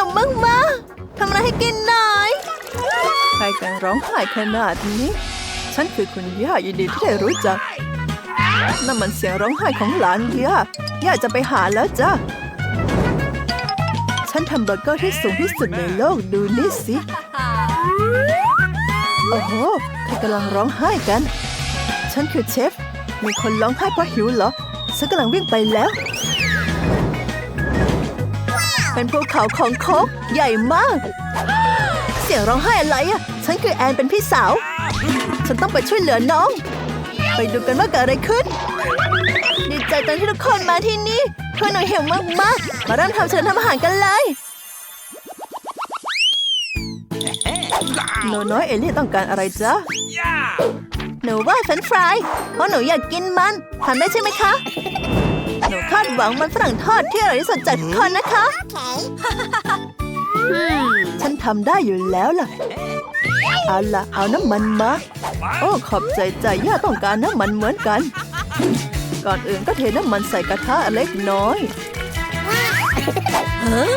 หิวมากๆทำอะไรให้กินหน่อยใครกันร้องไห้ขนาดนี้ ฉันคือคุณย่ายินดีที่ได้รู้จักนั่นมันเสียงร้องไห้ของหลานย่าย่าจะไปหาแล้วจ้ะฉันทำเบอร์เกอร์ที่สูงที่สุดในโลกดูนี่สิ โอ้โห ใครกำลังร้องไห้กัน ฉันคือเชฟ มีคนร้องไห้เพราะหิวเหรอ ฉันกำลังวิ่งไปแล้ว เป็นภูเขาของโคกใหญ่มาก เสียงร้องไห้อะไรอะ ฉันคือแอนเป็นพี่สาว ฉันต้องไปช่วยเหลือน้อง ไปดูกันว่าเกิดอะไรขึ้น ดีใจตอนที่ทุกคนมาที่นี่เพื่อนหนูหิวมากๆมาเริ่มทำเชิญทำอาหารกันเลยหนูน้อยเอลี่ต้องการอะไรจ๊ะหนูว่าเฟรนฟรายเพราะหนูอยากกินมันทำได้ใช่ไหมคะ หนูคาดหวังมันฝรั่งทอดที่อร่อยที่สุดจากทุกคนนะคะฉันทำได้อยู่แล้วล่ะ เอาล่ะ เอาน้ำมันมา โอ้ ขอบใจใจย่าต้องการน้ำมันเหมือนกัน ก่อนอื่นก็เทน้ำมันใส่กระทะเล็กน้อย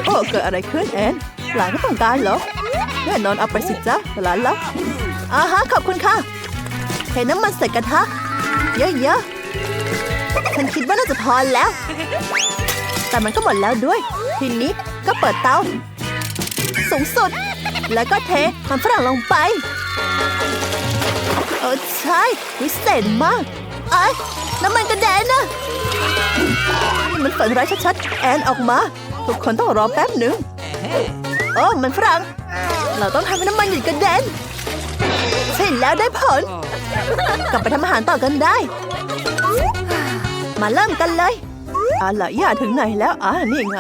โอ้เกิดอะไรขึ้นแอน หลานก็ต้องการเหรอแน่นอนเอาไปสิจ๊ะหลานแล้วอ่าฮะขอบคุณค่ะเทน้ำมันใส่กระทะ เยอะๆ ฉันคิดว่าน่าจะพอแล้ว แต่มันก็หมดแล้วด้วย ทีนี้ก็เปิดเตาสูงสุด แล้วก็เทมันฝรั่งลงไปเออใช่วิเศษมากไอ้น้ำมันกระเด็นนะนี่มันฝันร้ายชัดๆ แอนออกมา ทุกคนต้องรอแป๊บหนึ่งโอ้มันฝรั่ง เราต้องทำให้น้ำมันหยุดกระเด็นใช่แล้วได้ผล กลับไปทำอาหารต่อกันได้ มาเริ่มกันเลยเอาล่ะย่าถึงไหนแล้วอ่านี่ไง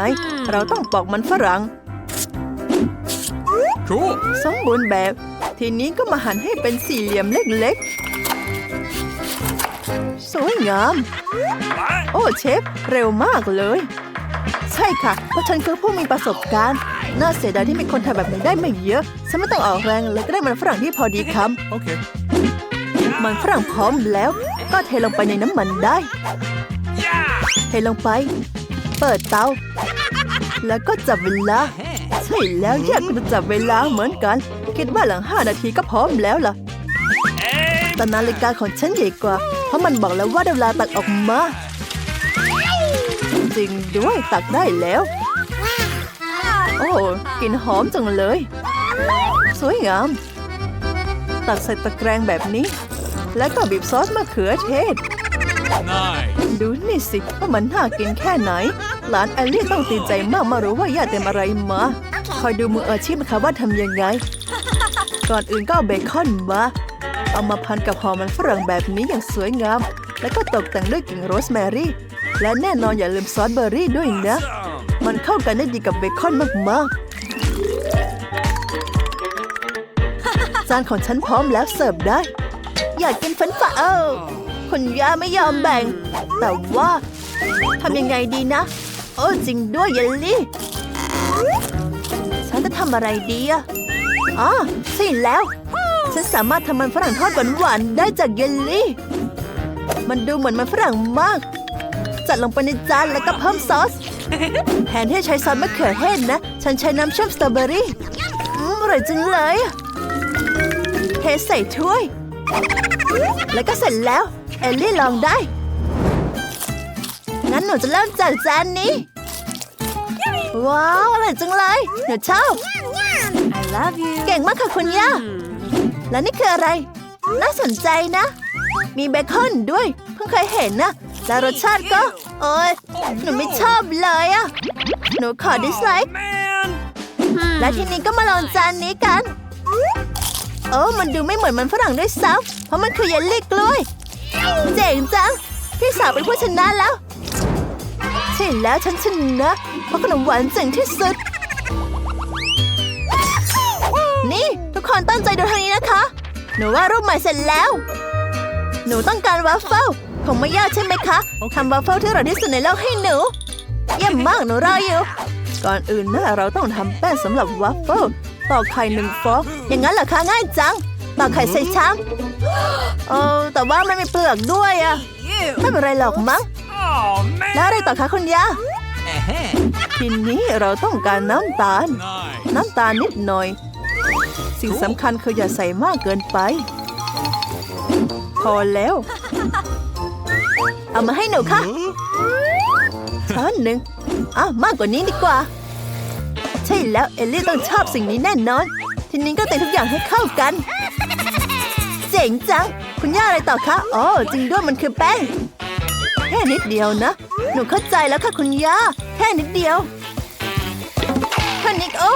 เราต้องปอกมันฝรั่ง Cool. สมบูรณ์แบบ ทีนี้ก็มาหั่นให้เป็นสี่เหลี่ยมเล็กๆ สวยงาม โอ้เชฟ เร็วมากเลย ใช่ค่ะ เพราะฉันคือผู้มีประสบการณ์ น่าเสียดายที่มีคนทำแบบนี้ได้ไม่เยอะ ฉันไม่ต้องออกแรงเลยก็ได้มันฝรั่งที่พอดีค Okay. ำมันฝรั่งพร้อมแล้ว ก็เทลงไปในน้ำมันได้ เทลงไป เปิดเตา แล้วก็จับเวลา ใช่แล้วแยกก็จะจับเวลาเหมือนกัน คิดว่าหลังห้านาทีก็พร้อมแล้วล่ะแต่นาฬิกาของฉันใหญ่กว่า เพราะมันบอกแล้วว่าได้เวลาตักออกมา จริงด้วยตักได้แล้ว โอ้กลิ่นหอมจังเลย สวยงาม ตักใส่ตะแกรงแบบนี้ แล้วก็บีบซอสมะเขือเทศ Nice. ดูนี่สิว่ามันน่ากินแค่ไหน หลานแอลลี่ต้องตีใจมากมารู้ว่าย่าเต็มอะไรมา คอยดูมืออาชีพนะคะว่าทำยังไง ก่อนอื่นก็เอาเบคอนมา เอามาพันกับหอมมันฝรั่งแบบนี้อย่างสวยงาม แล้วก็ตกแต่งด้วยกิ่งโรสแมรี่ และแน่นอนอย่าลืมซอสเบอร์รี่ด้วยนะ มันเข้ากันได้ดีกับเบคอนมากๆ จานของฉันพร้อมแล้วเสิร์ฟได้ อยากกินฟรนช์ฟราเออ คุณย่าไม่ยอมแบ่ง แต่ว่าทำยังไงดีนะ โอ้จริงด้วยเยลลี่ ฉันจะทำอะไรดีอะอ๋อใช่แล้ว ฉันสามารถทำมันฝรั่งทอดหวานๆได้จากเยลลี่ มันดูเหมือนมันฝรั่งมาก จัดลงไปในจานแล้วก็เพิ่มซอส แทนที่จะใช้ซอสมะเขือเทศนะ ฉันใช้น้ำเชื่อมสตรอเบอรี่อืมอร่อยจังเลยอะเทใส่ถ้วย แล้วก็เสร็จแล้ว เอลลี่ลองได้ งั้นหนูจะเริ่มจากจานนี้ ว้าวอร่อยจังเลย หนูชอบ I love you. เก่งมากค่ะคุณย่า แล้วนี่คืออะไร น่าสนใจนะ มีเบคอนด้วย เพิ่งเคยเห็นนะ แล้วรสชาติก็ โอ้ยหนูไม่ชอบเลยอะหนูขอดิสไลค์ Man. และทีนี้ก็มาลองจานนี้กัน โอ้ มันดูไม่เหมือนมันฝรั่งด้วยซ้ำเพราะมันคือเยลลี่กล้วย เจ๋งจัง พี่สาวเป็นผู้ชนะแล้ว ใช่แล้วฉันชนะเพราะขนมหวานเจ๋งที่สุด นี่ ทุกคนตั้งใจดูทางนี้นะคะ หนูว่ารูปใหม่เสร็จแล้ว หนูต้องการวัฟเฟิลคงไม่ยากใช่ไหมคะทำวัฟเฟิลที่อร่อยที่สุดในโลกให้หนู เยี่ยมมากหนูรออยู่ ก่อนอื่นนะเราต้องทำแป้งสำหรับวัฟเฟิลตอกไข่หนึ่งฟองอย่างนั้นเหรอคะง่ายจัง ตอกไข่ใส่ชามเออแต่ว่ามันมีเปลือกด้วยอะ You. ไม่เป็นไรหรอกมั้ง Oh แล้ว man. อะไรต่อคะคุณย่าทีนี้เราต้องการน้ำตาล Nice. น้ำตาลนิดหน่อย สิ่งสำคัญคืออย่าใส่มากเกินไป พอแล้ว เอามาให้หนูค่ะช้อนหนึ่งอะมากกว่านี้ดีกว่า ใช่แล้วเอลลี่ต้องชอบสิ่งนี้แน่นอน ทีนี้ก็เตะทุกอย่างให้เข้ากันเจ๋งจัง คุณย่าอะไรต่อคะอ๋อจริงด้วยมันคือแป้ง แค่นิดเดียวนะ หนูเข้าใจแล้วค่ะคุณย่า แค่นิดเดียวแค่นิดโอ้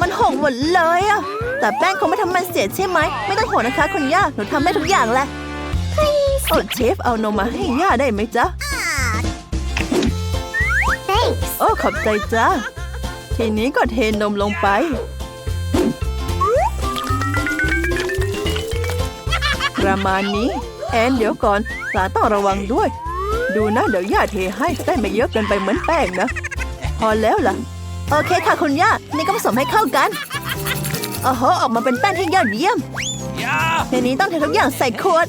มันหกหมดเลยอะแต่แป้งคงไม่ทำมันเสียใช่ไหม ไม่ต้องห่วงนะคะ คุณย่า หนูทำได้ทุกอย่างแหละโอ้เชฟเอานมมาให้ย่าได้ไหมจ๊ะ Thanks. โอ้ขอบใจจ้าทีนี้ก็เทนมลงไป ประมาณนี้ แอนเดี๋ยวก่อนสาต้องระวังด้วย ดูนะเดี๋ยวย่าเทให้ได้ไม่เยอะเกินไปเหมือนแป้งนะ พอแล้วล่ะ โอเคค่ะคุณย่า นี่ก็ผสมให้เข้ากันโอ้โหออกมาเป็นแป้งที่ยอดเยี่ยม Yeah. ทีนี้ต้องเททุกอย่างใส่ขวด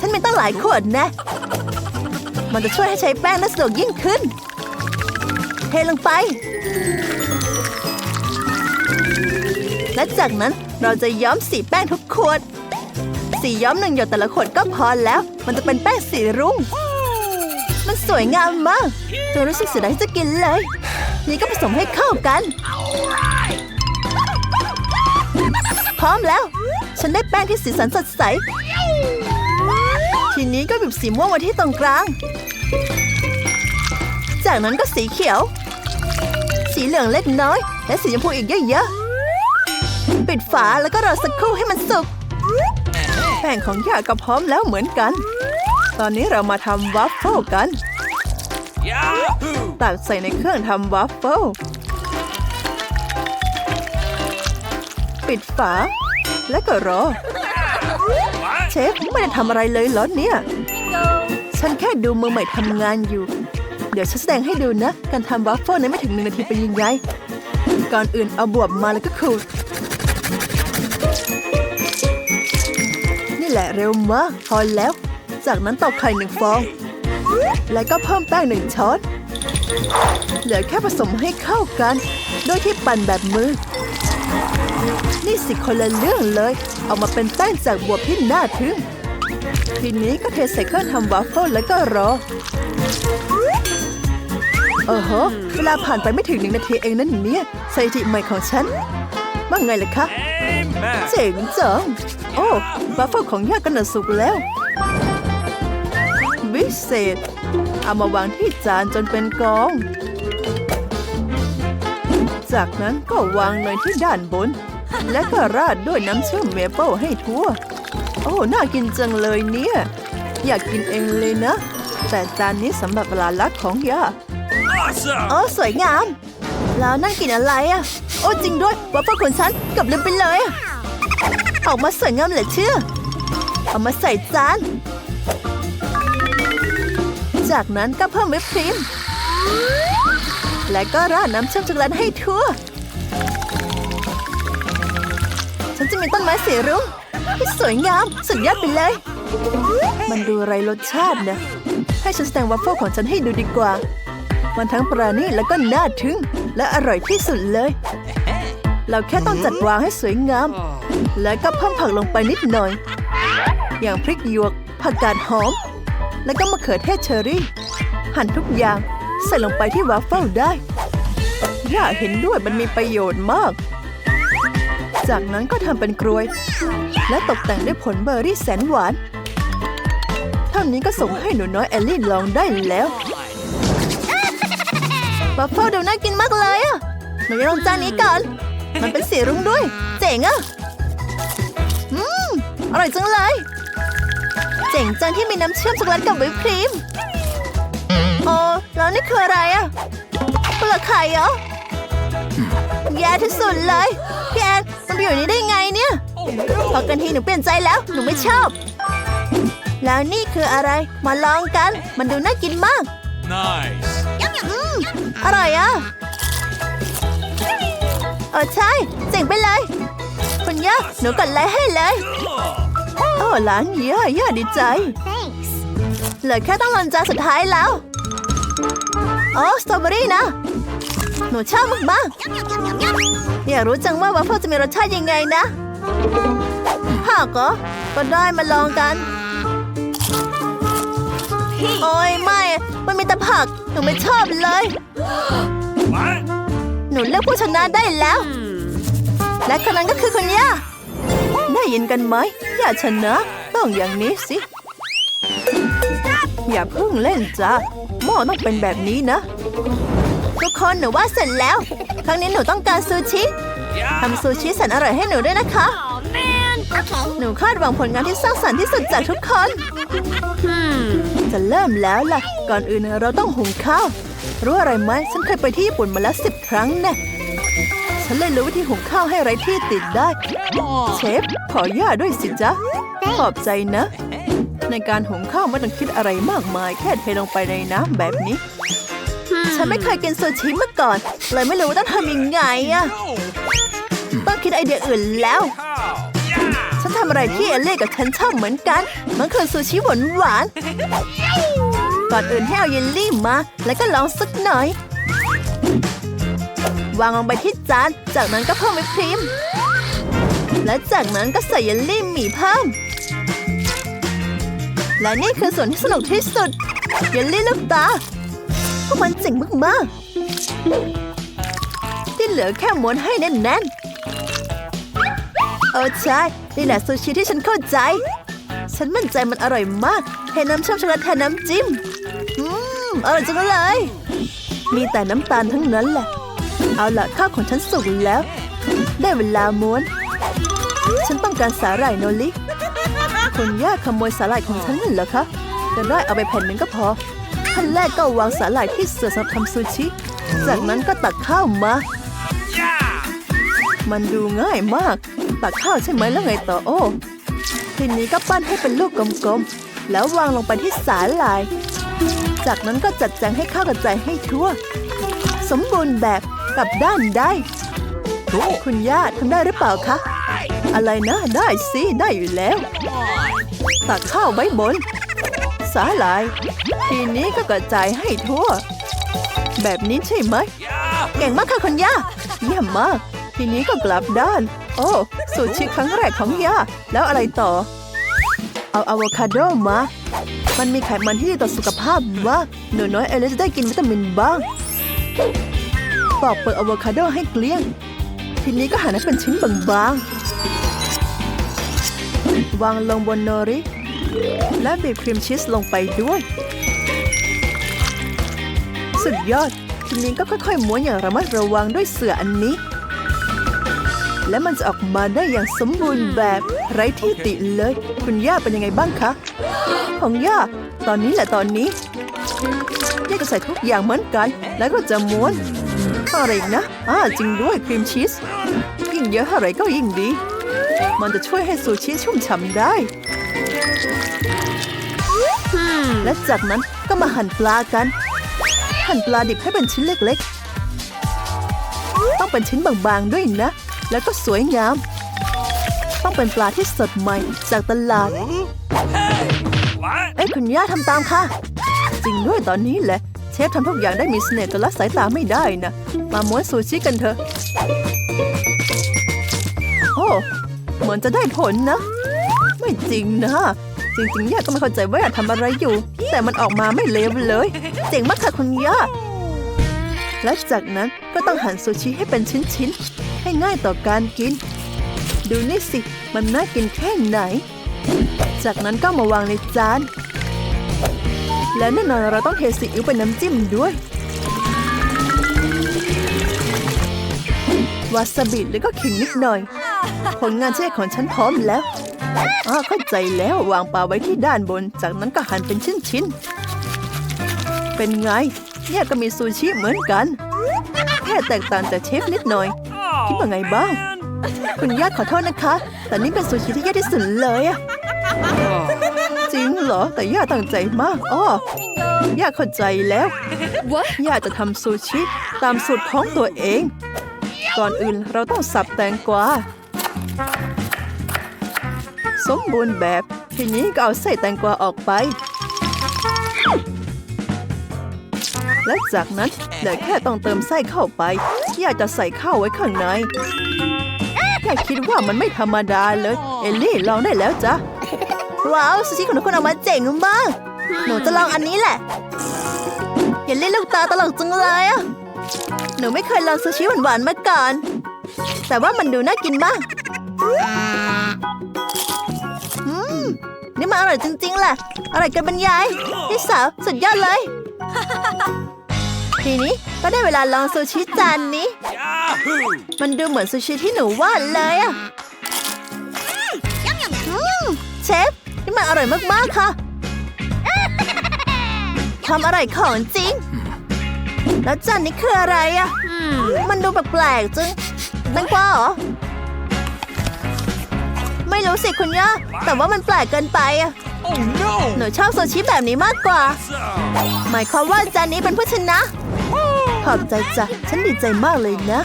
ฉันมีตั้งหลายขวดนะ มันจะช่วยให้ใช้แป้งได้สะดวกยิ่งขึ้น เทลงไป และจากนั้นเราจะย้อมสีแป้งทุกขวด สีย้อมหนึ่งหยดแต่ละขวดก็พอแล้ว มันจะเป็นแป้งสีรุ้ง มันสวยงามมากจนรู้สึกเสียดายจะกินเลย นี่ก็ผสมให้เข้ากัน พร้อมแล้ว ฉันได้แป้งที่สีสันสดใส ทีนี้ก็บีบสีม่วงไว้ที่ตรงกลาง จากนั้นก็สีเขียว สีเหลืองเล็กน้อย และสีชมพูอีกเยอะๆ ปิดฝาแล้วก็รอสักครู่ให้มันสุก แป้งของย่าก็พร้อมแล้วเหมือนกัน ตอนนี้เรามาทำวัฟเฟิลกัน ตักใส่ในเครื่องทำวัฟเฟิล ปิดฝา แล้วก็รอ เชฟไม่ได้ทำอะไรเลยเหรอเนี่ย ฉันแค่ดูมือใหม่ทำงานอยู่ เดี๋ยวฉันแสดงให้ดูนะ การทำวัฟเฟิลนั้นไม่ถึงหนึ่งนาทีเป็นยังไง ก่อนอื่นเอาบวบมาแล้วก็ขูด แหละเร็วมาก พอแล้ว จากนั้นตอกไข่หนึ่งฟอง แล้วก็เพิ่มแป้งหนึ่งช้อน เหลือแค่ผสมให้เข้ากัน โดยที่ปั่นแบบมือ นี่สิคนละเรื่องเลย เอามาเป็นแป้งจากบวบที่น่าทึ่ง ทีนี้ก็เทใส่เครื่องทำวาฟเฟิลแล้วก็รอเออฮะเวลาผ่านไปไม่ถึงหนึ่งนาทีเองนั่นเนี่ยสถิติใหม่ของฉันว่าไงล่ะคะ Amen. เจ๋งจัง โอ้วาฟเฟิลของย่ากันน่ะสุกแล้ววิเศษ เอามาวางที่จานจนเป็นกอง จากนั้นก็วางเนยที่ด้านบน และก็ราดด้วยน้ำเชื่อมเมเปิลให้ทั่ว โอ้น่ากินจังเลยเนี่ย อยากกินเองเลยนะ แต่จานนี้สำหรับเวลาลักของย่า Awesome. โอ้สวยงาม แล้วนั่นกินอะไรอะโอ้จริงด้วยวัฟเฟิลของฉันเกับลืมไปเลยอะ ออกมาสวยงามเหลือเชื่อ เอามาใส่จาน จากนั้นก็เพิ่มวิปครีม และก็ราดน้ำเชื่อมช็อกโกแลตให้ทั่ว ฉันจะมีต้นไม้สีรุ้งที่สวยงามสุดยอดไปเลย มันดูไรรสชาตินะ ให้ฉันแสดงวัฟเฟิลของฉันให้ดูดีกว่า มันทั้งปราณีตแล้วก็น่าทึ่ง และอร่อยที่สุดเลย เราแค่ต้องจัดวางให้สวยงาม แล้วก็เพิ่มผักลงไปนิดหน่อย อย่างพริกหยวก ผักกาดหอม แล้วก็มะเขือเทศเชอรี่ หั่นทุกอย่างใส่ลงไปที่วาฟเฟิลได้ย่าเห็นด้วยมันมีประโยชน์มาก จากนั้นก็ทำเป็นกรวย และตกแต่งด้วยผลเบอร์รี่แสนหวาน เท่านี้ก็ส่งให้หนูน้อยแอลลี่ลองได้แล้ววัฟเฟิลดูน่ากินมากเลยอะหนูจะลองจานนี้ก่อน มันเป็นสีรุ้งด้วย เจ๋งอะ อร่อยจังเลย เจ๋งจังที่มีน้ำเชื่อมช็อกโกแลตกับวิปครีมโอ้แล้วนี่คืออะไรอะเปลือกไข่เหรอแย่ที่สุดเลยพี่แอนมันไปอยู่นี่ได้ไงเนี่ยพอกันทีหนูเปลี่ยนใจแล้วหนูไม่ชอบ แล้วนี่คืออะไรมาลองกัน มันดูน่ากินมาก Nice. อร่อยอะเออใช่เจ๋งไปเลย คุณย่าหนูกดไลค์ให้เลย Oh. โอ้หลานย่าย่าดีใจ Thanks. เหลือแค่ต้องลอนจานสุดท้ายแล้วอ๋อสตรอเบอรี่นะ หนูชอบมากๆอยากรู้จังว่าวาฟเฟิลจะมีรสชาติยังไงนะผักเหรอก็ได้มาลองกัน โอ้ยไม่ มันมีแต่ผัก หนูไม่ชอบเลย What? หนูเลือกผู้ชนะได้แล้ว และคนนั้นก็คือคนย่าได้ยินกันไหม อย่าชนะ ต้องอย่างนี้สิ อย่าเพิ่งเล่นจ้าหม้อต้องเป็นแบบนี้นะ ทุกคนหนูว่าเสร็จแล้ว ครั้งนี้หนูต้องการซูชิทำซูชิแสนอร่อยให้หนูด้วยนะคะ Oh. Okay. หนูคาดหวังผลงานที่สร้างสรรค์ที่สุดจากทุกคน Hmm. จะเริ่มแล้วล่ะ ก่อนอื่นเราต้องหุงข้าว รู้อะไรไหม ฉันเคยไปที่ญี่ปุ่นมาแล้วสิบครั้งแน่ ฉันเลยรู้วิธีหุงข้าวให้ไร้ที่ติดได้ เชฟ ขอย่าด้วยสิจ๊ะ ขอบใจนะ ในการหุงข้าวไม่ต้องคิดอะไรมากมาย แค่เทลงไปในน้ำแบบนี้ ฉันไม่เคยกินซูชิมาก่อน เลยไม่รู้ว่าต้องทำยังไงอะ No. ต้องคิดไอเดียอื่นแล้ว How? Yeah. ฉันทำอะไรที่เอเล่กับฉันชอบเหมือนกัน มันคือซูชิหวานหวานๆก่อนอื่นให้เอาเยลลี่มา แล้วก็ลองสักหน่อย วางลงไปที่จาน จากนั้นก็เพิ่มวิปครีม และจากนั้นก็ใส่เยลลี่หมี่เพิ่ม และนี่คือส่วนที่สนุกที่สุด เยลลี่ลูกตา พวกมันเจ๋งมากๆ ที่เหลือแค่ม้วนให้แน่นๆ เออใช่ นี่แหละซูชิที่ฉันเข้าใจ ฉันมั่นใจมันอร่อยมากเทน้ำชอบช็อกโกแลตแทนน้ำจิ้ม อืม อร่อยจังเลยมีแต่น้ำตาลทั้งนั้นแหละ เอาละข้าของฉันสุกแล้ว ได้เวลาม้วน ฉันต้องการสาหร่ายโนลิคุณย่าขโมยสาหร่ายของฉันเหรอคะจะได้เอาไปแผ่นหนึ่งก็พอขั้นแรกก็วางสาหร่ายที่เสือสำหรับทำซูชิ จากนั้นก็ตักข้าวมา มันดูง่ายมาก ตักข้าวใช่ไหมแล้วไงต่อโอ้ทีนี้ก็ปั้นให้เป็นลูกกลมๆ แล้ววางลงไปที่สาหร่าย จากนั้นก็จัดแจงให้ข้าวกระจายให้ทั่ว สมบูรณ์แบบ กลับด้านได้ คุณย่าทำได้หรือเปล่าคะ อะไรนะ ได้สิ ได้อยู่แล้ว ตักข้าวไว้บน สาหร่าย ทีนี้ก็กระจายให้ทั่ว แบบนี้ใช่ไหม เก่งมากค่ะคุณย่า เยี่ยมมาก ทีนี้ก็กลับด้าน โอ้ซูตรชิครั้งแรกของย่า แล้วอะไรต่อ เอาอะโวคาโดมามันมีไขมันที่ดีต่อสุขภาพมากหนูน้อยเอลิสได้กินวิตามินบ้าง ปอกเปลือกอะโวคาโดให้เกลี้ยง ทีนี้ก็หั่นให้เป็นชิ้นบางๆ วางลงบนโนริ และบีบครีมชีสลงไปด้วย สุดยอด ทีนี้ก็ค่อยๆม้วนอย่างระมัดระวังด้วยเสื่ออันนี้ และมันจะออกมาได้อย่างสมบูรณ์แบบไร้ที่ติเลย คุณย่าเป็นยังไงบ้างคะ ของย่า ตอนนี้แหละตอนนี้ย่าจะใส่ทุกอย่างเหมือนกัน แล้วก็จะม้วน อะไรอีกนะอ่าจริงด้วยครีมชีส ยิ่งเยอะเท่าไหร่ก็ยิ่งดี มันจะช่วยให้ซูชิชุ่มฉ่ำได้ Hmm. และจากนั้นก็มาหั่นปลากัน หั่นปลาดิบให้เป็นชิ้นเล็กๆ ต้องเป็นชิ้นบางๆด้วยนะ แล้วก็สวยงาม ต้องเป็นปลาที่สดใหม่จากตลาด Hey. What? เอ้ยคุณย่าทำตามค่ะ จริงด้วยตอนนี้แหละเช ฟทำทุกอย่างได้มีเสน่ห์แต่ละสายตาไม่ได้นะ มาม้วนซูชิกันเถอะ โอ้เหมือนจะได้ผลนะ ไม่จริงนะ จริงๆย่าก็ไม่เข้าใจว่าย่าทำอะไรอยู่ แต่มันออกมาไม่เลวเลย เจ๋งมากค่ะคุณย่าและจากนั้นก็ต้องหั่นซูชิให้เป็นชิ้นๆ ให้ง่ายต่อการกิน ดูนี่สิ มันน่ากินแค่ไหน จากนั้นก็มาวางในจาน และแน่นอนเราต้องเทซีอิ๊วเป็นน้ำจิ้มด้วย วาซาบิแล้วก็ขิงนิดหน่อย ผลงานเช่ของฉันพร้อมแล้วอ๋อเข้าใจแล้ววางปลาไว้ที่ด้านบน จากนั้นก็หั่นเป็นชิ้นๆ เป็นไง เนี่ยก็มีซูชิเหมือนกัน แค่แตกต่างจากเชฟนิดหน่อย คิดว่าไงบ้าง คุณย่าขอโทษนะคะ แต่นี่เป็นซูชิที่แย่ที่สุดเลยอะ จริงเหรอ แต่ย่าตั้งใจมากอ้อย่าเข้าใจแล้ว What? ย่าจะทำซูชิตามสูตรของตัวเอง ก่อนอื่นเราต้องสับแตงกวา สมบูรณ์แบบ ทีนี้ก็เอาไส้แตงกวาออกไป และจากนั้นเหลือแค่ต้องเติมไส้เข้าไปอยากจะใส่ข้าวไว้ข้างในแค่คิดว่ามันไม่ธรรมดาเลย เอลลี่ลองได้แล้วจ้ะ ว้าวซูชิของทุกคนออกมาเจ๋งมากหนูจะลองอันนี้แหละเยลลี่ลูกตาตลกจังเลยอะหนูไม่เคยลองซูชิหวานๆมาก่อน แต่ว่ามันดูน่ากินมากอืมนี่มันอร่อยจริงๆแหละอร่อยเกันบรรยายพี่สาวสุดยอดเลยทีนี้ก็ได้เวลาลองซูชิจานนี้ มันดูเหมือนซูชิที่หนูวาดเลยอะเชฟ นี่มันอร่อยมาก ๆ ค่ะทำอะไรของจริง แล้วจานนี้คืออะไรอะ Hmm. มันดูแปลกๆจึงแตงกวาเหรอ ไม่รู้สิคุณย่า แต่ว่ามันแปลกเกินไปอะ Oh หนู no! ชอบซูชิแบบนี้มากกว่า So, หมายความว่าจานนี้เป็นผู้ชนะ ขอบใจจ้ะ ฉันดีใจมากเลยนะ